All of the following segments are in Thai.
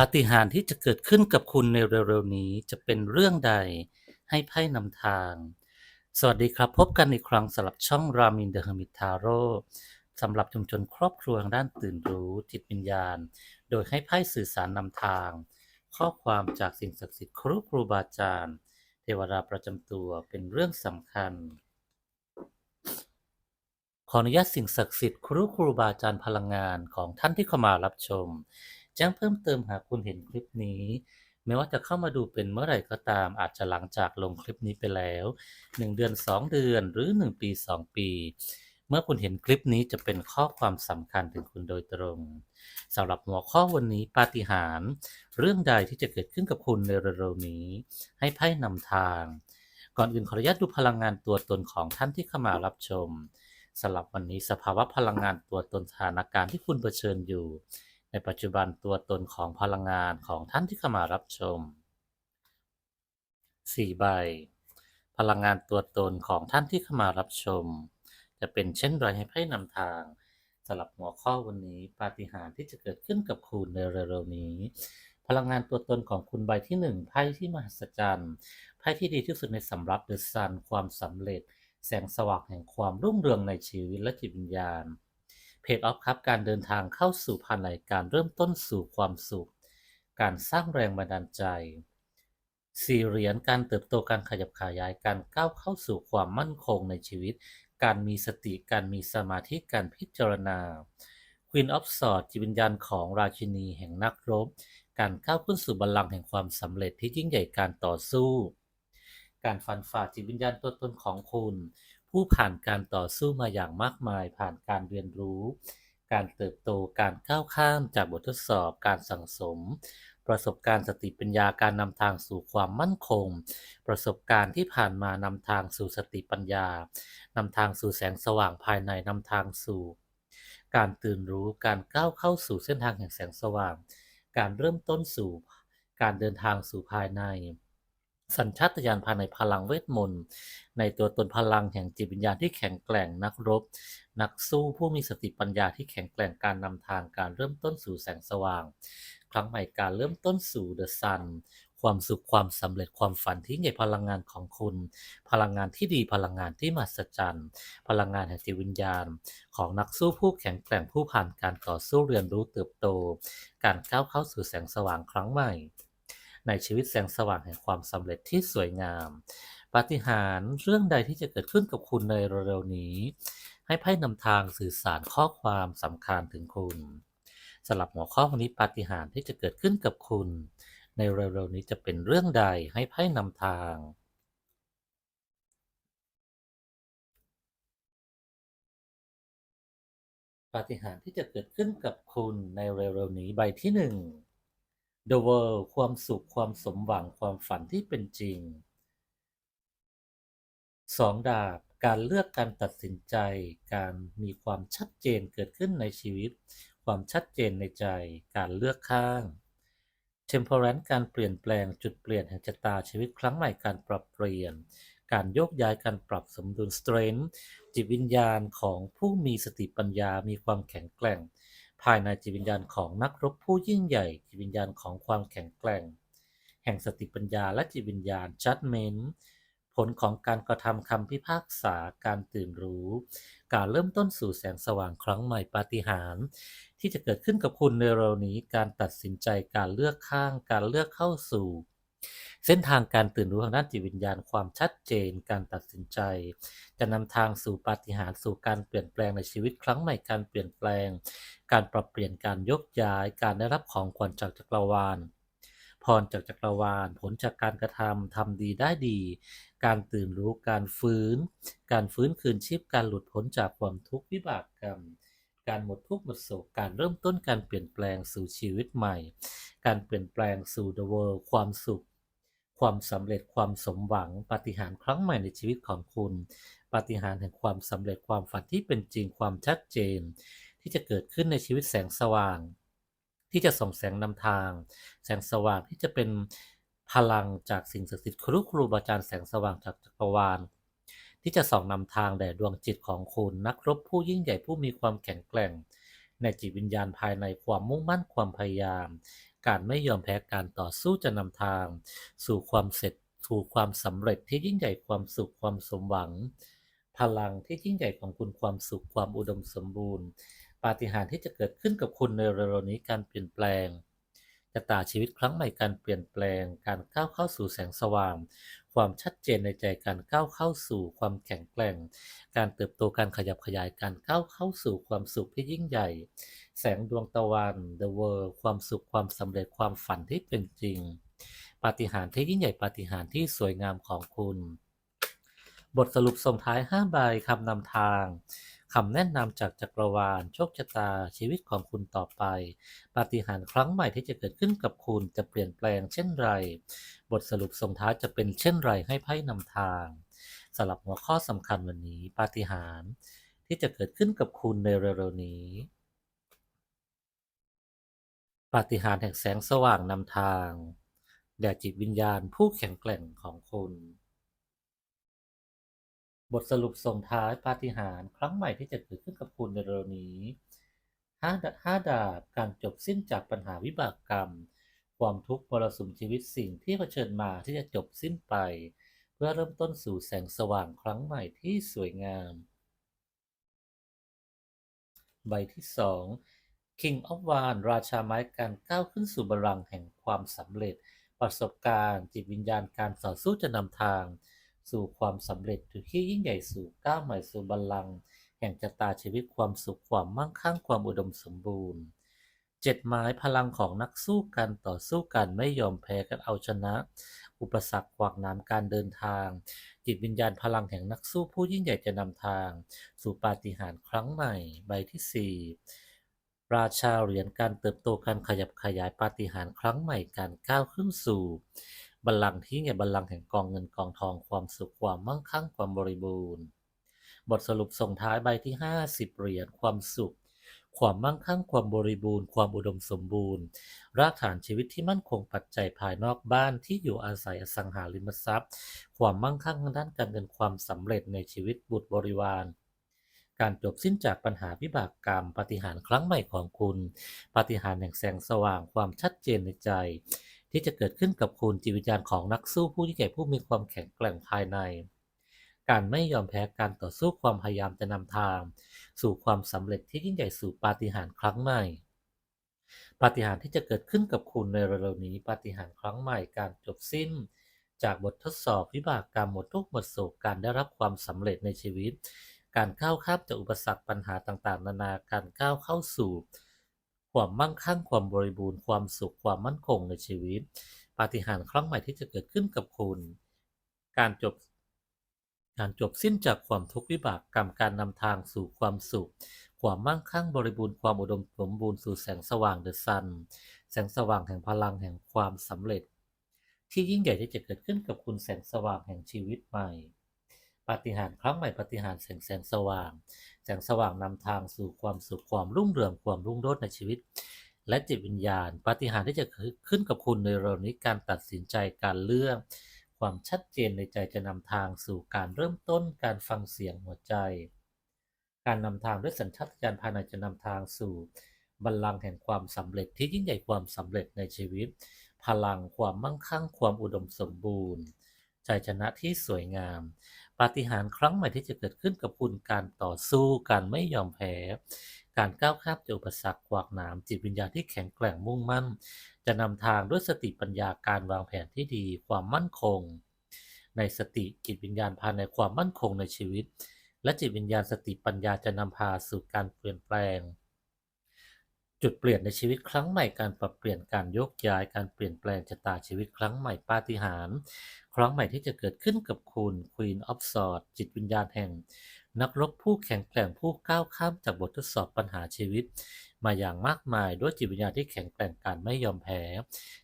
ปาฏิหาริย์ที่จะเกิดขึ้นกับคุณในเร็วๆนี้จะเป็นเรื่องใดให้ไพ่นำทาง สวัสดีครับ พบกันอีกครั้งสำหรับช่องรามินเดอะ h ฮมิทาโร่สำหรับชุมชนครอบครัวทางด้านตื่นรู้จิตวิญญาณ โดยให้ไพ่สื่อสารนำทาง ข้อความจากสิ่งศักดิ์สิทธิ์ครูครูบาอาจารย์ เทวดาประจำตัวเป็นเรื่องสำคัญ ขออนุญาตสิ่งศักดิ์สิทธิ์ครูครูบาอาจารย์พลังงานของท่านที่เข้ามารับชม แจ้งเพิ่มเติมหากคุณเห็นคลิปนี้ ไม่ว่าจะเข้ามาดูเป็นเมื่อไหร่ก็ตามอาจจะหลังจากลงคลิปนี้ไปแล้ว 1 เดือน 2 เดือนหรือ 1 ปี 2 ปี เมื่อคุณเห็นคลิปนี้จะเป็นข้อความสำคัญถึงคุณโดยตรงสำหรับหัวข้อวันนี้ปาฏิหาริย์เรื่องใดที่จะเกิดขึ้นกับคุณในเร็วๆนี้ ให้ไพ่นำทาง ก่อนอื่นขออนุญาตดูพลังงานตัวตนของท่านที่เข้ามารับชมสำหรับวันนี้สภาวะพลังงานตัวตนสถานการณ์ที่คุณเผชิญอยู่ ปัจจุบันตัวตนของพลังงานของท่านที่เข้ามารับชม 4 ใบ พลังงานตัวตนของท่านที่เข้ามารับชม จะเป็นเช่นไรให้ไพ่นำทางสำหรับหัวข้อวันนี้ปาฏิหาริย์ที่จะเกิดขึ้นกับคุณในเร็วๆนี้ พลังงานตัวตนของคุณใบที่หนึ่งไพ่ที่มหัศจรรย์ไพ่ที่ดีที่สุดในสำรับเดอะซันความสำเร็จ แสงสว่างแห่งความรุ่งเรืองในชีวิตและจิตวิญญาณ เพจออฟครับการเดินทางเข้าสู่ภายในการเริ่มต้นสู่ความสุข การสร้างแรงบันดาลใจสี่เหรียญการเติบโตการขยับขยายการก้าวเข้าสู่ความมั่นคงในชีวิต การมีสติการมีสมาธิการพิจารณา Queen of Swords จิตวิญญาณของราชินีแห่งนักรบ การก้าวขึ้นสู่บัลลังก์แห่งความสำเร็จที่ยิ่งใหญ่การต่อสู้ การฟันฝ่าจิตวิญญาณตัวตนของคุณ ผู้ผ่านการต่อสู้มาอย่างมากมายผ่านการเรียนรู้ การเติบโตการก้าวข้ามจากบททดสอบการสั่งสม ประสบการณ์สติปัญญาการนำทางสู่ความมั่นคง ประสบการณ์ที่ผ่านมานำทางสู่สติปัญญานำทางสู่แสงสว่างภายในนำทางสู่ การตื่นรู้การก้าวเข้าสู่เส้นทางแห่งแสงสว่าง การเริ่มต้นสู่การเดินทางสู่ภายใน สัญชาตญาณภายในพลังเวทมนต์ ในตัวตนพลังแห่งจิตวิญญาณที่แข็งแกร่งนักรบ นักสู้ผู้มีสติปัญญาที่แข็งแกร่งการนำทางการเริ่มต้นสู่แสงสว่าง ครั้งใหม่การเริ่มต้นสู่เดอะซันความสุขความสำเร็จความฝันที่ใหญ่พลังงานของคุณ พลังงานที่ดีพลังงานที่มหัศจรรย์ พลังงานแห่งจิตวิญญาณ ของนักสู้ผู้แข็งแกร่งผู้ผ่านการต่อสู้เรียนรู้เติบโต การก้าวเข้าสู่แสงสว่างครั้งใหม่ ในชีวิตแสงสว่างแห่งความสำเร็จที่สวยงาม ปาฏิหาริย์เรื่องใดที่จะเกิดขึ้นกับคุณในเร็วๆนี้ ให้ไพ่นำทางสื่อสารข้อความสำคัญถึงคุณสำหรับหัวข้อวันนี้ปาฏิหาริย์ที่จะเกิดขึ้นกับคุณ ในเร็วๆนี้จะเป็นเรื่องใดให้ไพ่นำทางปาฏิหาริย์ที่จะเกิดขึ้นกับคุณในเร็วๆนี้ใบที่หนึ่ง The World ความสุขความสมหวังความฝันที่เป็นจริงสองดาบการเลือกการตัดสินใจ การมีความชัดเจนเกิดขึ้นในชีวิต ความชัดเจนในใจ การเลือกข้าง Temperance การเปลี่ยนแปลงจุดเปลี่ยนแห่งชะตาชีวิตครั้งใหม่การปรับเปลี่ยน การโยกย้ายการปรับสมดุล Strength จิตวิญญาณของผู้มีสติปัญญามีความแข็งแกร่ง ภายในจิตวิญญาณของนักรบผู้ยิ่งใหญ่ จิตวิญญาณของความแข็งแกร่ง แห่งสติปัญญาและจิตวิญญาณ Judgment ผลของการกระทำคำพิพากษาการตื่นรู้ การเริ่มต้นสู่แสงสว่างครั้งใหม่ปาฏิหาริย์ที่จะเกิดขึ้นกับคุณในเร็วนี้การตัดสินใจการเลือกข้าง การเลือกเข้าสู่ เส้นทางการตื่นรู้ทางด้านจิตวิญญาณความชัดเจนการตัดสินใจ จะนำทางสู่ปาฏิหาริย์สู่การเปลี่ยนแปลงในชีวิตครั้งใหม่การเปลี่ยนแปลง การปรับเปลี่ยนการยกย้าย การได้รับของขวัญจากจักรวาลพรจากจักรวาล ผลจากการกระทำทำดีได้ดี การตื่นรู้การฟื้น การฟื้นคืนชีพการหลุดพ้นจากความทุกข์วิบากกรรม การหมดทุกข์หมดโศกการเริ่มต้นการเปลี่ยนแปลงสู่ชีวิตใหม่ การเปลี่ยนแปลงสู่ The World ความสุข ความสำเร็จความสมหวังปาฏิหาริย์ครั้งใหม่ในชีวิตของคุณปาฏิหาริย์แห่งความสำเร็จความฝันที่เป็นจริงความชัดเจน ที่จะเกิดขึ้นในชีวิตแสงสว่าง ที่จะส่องแสงนำทาง แสงสว่างที่จะเป็นพลังจากสิ่งศักดิ์สิทธิ์ครูครูบาอาจารย์แสงสว่างจากจักรวาลที่จะส่องนำทางแด่ดวงจิตของคุณนักรบผู้ยิ่งใหญ่ผู้มีความแข็งแกร่ง ในจิตวิญญาณภายในความมุ่งมั่นความพยายาม การไม่ยอมแพ้การต่อสู้จะนำทาง สู่ความเสร็จสู่ความสำเร็จที่ยิ่งใหญ่ความสุขความสมหวัง พลังที่ยิ่งใหญ่ของคุณความสุขความอุดมสมบูรณ์ ปาฏิหาริย์ที่จะเกิดขึ้นกับคุณในเร็วๆนี้การเปลี่ยนแปลงชะตาชีวิตครั้งใหม่การเปลี่ยนแปลง การก้าวเข้าสู่แสงสว่าง ความชัดเจนในใจการก้าวเข้าสู่ความแข็งแกร่ง การเติบโตการขยับขยายการก้าวเข้าสู่ความสุขที่ยิ่งใหญ่ แสงดวงตะวัน The World ความสุขความสำเร็จความฝันที่เป็นจริง ปาฏิหาริย์ที่ยิ่งใหญ่ปาฏิหาริย์ที่สวยงามของคุณ บทสรุปส่งท้าย 5 ใบคำนำทาง คำแนะนำจากจักรวาลโชคชะตาชีวิตของคุณต่อไป ปาฏิหาริย์ครั้งใหม่ที่จะเกิดขึ้นกับคุณจะเปลี่ยนแปลงเช่นไร บทสรุปส่งท้ายจะเป็นเช่นไรให้ไพ่นำทางสำหรับหัวข้อสำคัญวันนี้ ปาฏิหาริย์ที่จะเกิดขึ้นกับคุณในเร็วๆนี้ ปาฏิหาริย์แห่งแสงสว่างนำทางแด่จิตวิญญาณผู้แข็งแกร่งของคุณ บทสรุปส่งท้ายปาฏิหาริย์ครั้งใหม่ที่จะเกิดขึ้นกับคุณในเร็วนี้ห้าดห้าดาบการจบสิ้นจากปัญหาวิบากกรรม ความทุกข์มรสุมชีวิตสิ่งที่เผชิญมาที่จะจบสิ้นไป เพื่อเริ่มต้นสู่แสงสว่างครั้งใหม่ที่สวยงาม ใบที่สอง King of w a n ราชาไม้การก้าวขึ้นสู่บัลลังก์แห่งความสำเร็จ ประสบการณ์ จิตวิญญาณการต่อสู้จะนำทาง สู่ความสำเร็จถึงที่ยิ่งใหญ่สู่ก้าวใหม่สู่บัลลังก์แห่งชะตาชีวิตความสุขความมั่งคั่งความอุดมสมบูรณ์เจ็ดไม้พลังของนักสู้การต่อสู้กันไม่ยอมแพ้กันเอาชนะ อุปสรรคขวากหน้ำการเดินทาง จิตวิญญาณพลังแห่งนักสู้ผู้ยิ่งใหญ่จะนำทาง สู่ปาฏิหาริย์ครั้งใหม่ใบที่สี่ราชาเหรียญการเติบโตการขยับขยายปาฏิหาริย์ครั้งใหม่การก้าวขึ้นสู่ บัลลังก์ที่ใหญ่บัลลังก์แห่งกองเงินกองทองความสุขความมั่งคั่งความบริบูรณ์ บทสรุปส่งท้ายใบที่ห้าสิบเหรียญความสุข ความมั่งคั่งความบริบูรณ์ ความอุดมสมบูรณ์ รากฐานชีวิตที่มั่นคงปัจจัยภายนอกบ้านที่อยู่อาศัยอสังหาริมทรัพย์ ความมั่งคั่งทางด้านการเงินความสำเร็จในชีวิตบุตรบริวารการจบสิ้นจากปัญหาวิบากกรรมปฏิหารครั้งใหม่ของคุณ ปฏิหารแห่งแสงสว่างความชัดเจนในใจ ที่จะเกิดขึ้นกับคุณจิตวิญญาณของนักสู้ผู้ที่งใหญ่ผู้มีความแข็งแกร่งภายใน การไม่ยอมแพ้การต่อสู้ความพยายามจะนำทาง สู่ความสำเร็จที่ยิ่งใหญ่สู่ปาฏิหาริย์ครั้งใหม่ปาฏิหาริย์ที่จะเกิดขึ้นกับคุณในเร็วๆนี้ปาฏิหาริย์ครั้งใหม่การจบสิ้น จากบททดสอบวิบากกรรมหมดทุกหมดโศกการได้รับความสำเร็จในชีวิต การก้าวข้ามจากอุปสรรคปัญหาต่างๆ นานาการก้าวเข้าสู่ ความมั่งคั่งความบริบูรณ์ความสุขความมั่นคงในชีวิต ปาฏิหาริย์ครั้งใหม่ที่จะเกิดขึ้นกับคุณ การจบการจบสิ้นจากความทุกข์วิบากกรรมการนำทางสู่ความสุข ความมั่งคั่งบริบูรณ์ความอุดมสมบูรณ์สู่แสงสว่างเดอะซัน แสงสว่างแห่งพลังแห่งความสำเร็จ ที่ยิ่งใหญ่ที่จะเกิดขึ้นกับคุณแสงสว่างแห่งชีวิตใหม่ ปาฏิหาริย์ครั้งใหม่ปาฏิหาริย์แสงแสงสว่าง แสงสว่างนำทางสู่ความสุขความรุ่งเรืองความรุ่งโรจน์ในชีวิต และจิตวิญญาณ ปาฏิหาริย์ที่จะขึ้นกับคุณในเร็วนี้การตัดสินใจการเลือก ความชัดเจนในใจจะนำทางสู่การเริ่มต้นการฟังเสียงหัวใจ การนำทางด้วยสัญชาตญาณภายในจะนำทางสู่บัลลังก์แห่งความสำเร็จที่ยิ่งใหญ่ความสำเร็จในชีวิต พลังความมั่งคั่งความอุดมสมบูรณ์ชัยชนะที่สวยงาม ปาฏิหาริย์ครั้งใหม่ที่จะเกิดขึ้นกับคุณการต่อสู้การไม่ยอมแพ้ การก้าวข้ามจากอุปสรรคขวากหนามจิตวิญญาณที่แข็งแกร่งมุ่งมั่น จะนำทางด้วยสติปัญญาการวางแผนที่ดี ความมั่นคง ในสติจิตวิญญาณภายในความมั่นคงในชีวิต และจิตวิญญาณสติปัญญาจะนำพาสู่การเปลี่ยนแปลง จุดเปลี่ยนในชีวิตครั้งใหม่การปรับเปลี่ยนการยกย้ายการเปลี่ยนแปลงชะตาชีวิตครั้งใหม่ปาฏิหาริย์ครั้งใหม่ที่จะเกิดขึ้นกับคุณ Queen of Swords จิตวิญญาณแห่ง นักรบผู้แข็งแกร่งผู้ก้าวข้ามจากบททดสอบปัญหาชีวิต มาอย่างมากมายด้วยจิตวิญญาณที่แข็งแกร่งการไม่ยอมแพ้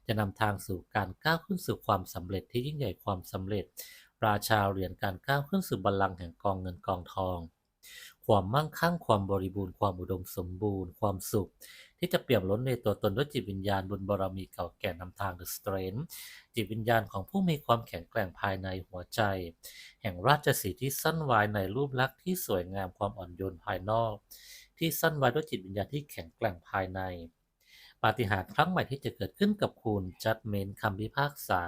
จะนำทางสู่การก้าวขึ้นสู่ความสำเร็จที่ยิ่งใหญ่ความสำเร็จ ราชาเหรียญการก้าวขึ้นสู่บัลลังก์แห่งกองเงินกองทองความมั่งคั่งความบริบูรณ์ความอุดมสมบูรณ์ ความสุข ที่จะเปี่ยมล้นในตัวตนด้วยจิตวิญญาณบุญบารมีเก่าแก่นำทาง The Strength จิตวิญญาณของผู้มีความแข็งแกร่งภายในหัวใจ แห่งราชสีที่สั้นวายในรูปลักษณ์ที่สวยงามความอ่อนโยนภายนอก ที่สั้นไว้ด้วยจิตวิญญาณที่แข็งแกร่งภายในปาฏิหาริย์ครั้งใหม่ที่จะเกิดขึ้นกับคุณ Judgment คำพิพากษา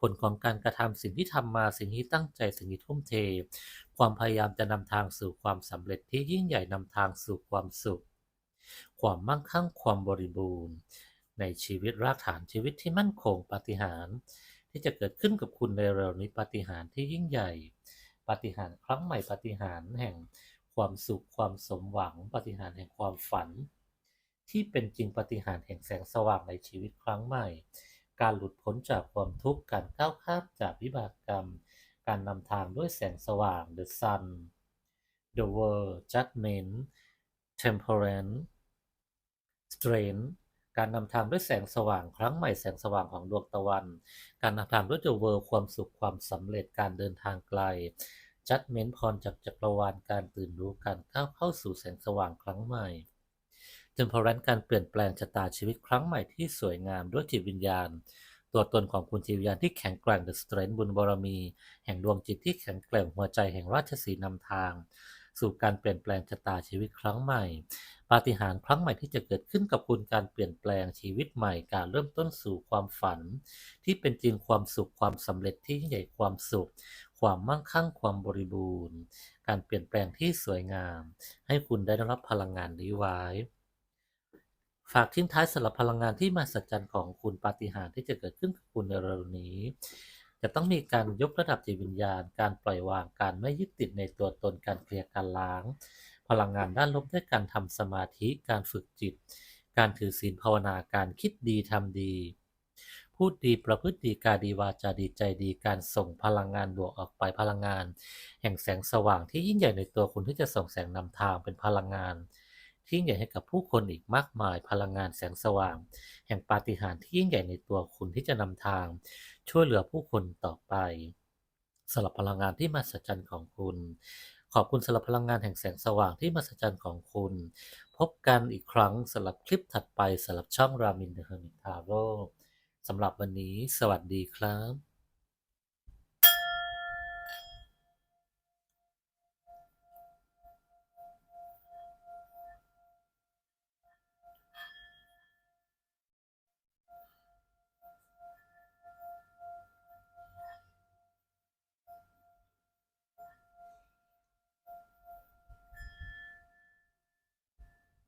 ผลของการกระทำสิ่งที่ทำมาสิ่งที่ตั้งใจสิ่งที่ทุ่มเท ความพยายามจะนำทางสู่ความสำเร็จที่ยิ่งใหญ่นำทางสู่ความสุข ความมั่งคั่งความบริบูรณ์ ในชีวิตรากฐานชีวิตที่มั่นคงปาฏิหาริย์ที่จะเกิดขึ้นกับคุณในเร็วนี้ปาฏิหาริย์ที่ยิ่งใหญ่ปาฏิหาริย์ครั้งใหม่ปาฏิหาริย์แห่งความสุขความสมหวังปาฏิหาริย์แห่งความฝัน ที่เป็นจริงปาฏิหาริย์แห่งแสงสว่างในชีวิตครั้งใหม่ การหลุดพ้นจากความทุกข์การก้าวข้ามจากวิบากกรรม การนำทางด้วยแสงสว่าง The Sun The World Judgment Temperance Strength การนำทางด้วยแสงสว่างครั้งใหม่แสงสว่างของดวงตะวัน การนำทางด้วย The World ความสุขความสำเร็จการเดินทางไกล Judgment พรจากจักรวาลการตื่นรู้การก้าวเข้าสู่แสงสว่างครั้งใหม่ Temperance การเปลี่ยนแปลงชะตาชีวิตครั้งใหม่ที่สวยงามด้วยจิตวิญญาณ ตัวตนของคุณจิตวิญญาณที่แข็งแกร่ง The Strength บุญบารมี แห่งดวงจิตที่แข็งแกร่งหัวใจแห่งราชสีนำทาง สู่การเปลี่ยนแปลงชะตาชีวิตครั้งใหม่ปาฏิหาริย์ครั้งใหม่ที่จะเกิดขึ้นกับคุณการเปลี่ยนแปลงชีวิตใหม่ การเริ่มต้นสู่ความฝัน ที่เป็นจริงความสุขความสำเร็จที่ยิ่งใหญ่ความสุข ความมั่งคั่งความบริบูรณ์ การเปลี่ยนแปลงที่สวยงาม ให้คุณได้รับพลังงานนี้ไว้ฝากทิ้งท้ายสำหรับพลังงานที่มหัศจรรย์ของคุณปาฏิหาริย์ที่จะเกิดขึ้นกับคุณในเร็วนี้ จะต้องมีการยกระดับจิตวิญญาณ การปล่อยวาง การไม่ยึดติดในตัวตน การเคลียร์การล้าง พลังงานด้านลบด้วยการทำสมาธิ การฝึกจิต การถือศีลภาวนา การคิดดีทำดี พูดดีประพฤติดีกายดีวาจาดีใจดี การส่งพลังงานบวกออกไปพลังงาน แห่งแสงสว่างที่ยิ่งใหญ่ในตัวคุณที่จะส่งแสงนำทางเป็นพลังงาน ที่ยิ่งใหญ่ให้กับผู้คนอีกมากมายพลังงานแสงสว่าง แห่งปาฏิหาริย์ที่ยิ่งใหญ่ในตัวคุณที่จะนำทาง ช่วยเหลือผู้คนต่อไปสำหรับพลังงานที่มหัศจรรย์ของคุณ ขอบคุณสำหรับพลังงานแห่งแสงสว่างที่มหัศจรรย์ของคุณ พบกันอีกครั้งสำหรับคลิปถัดไปสำหรับช่องรามินเดอะเฮอร์มิทาโร่สำหรับวันนี้ สวัสดีครับ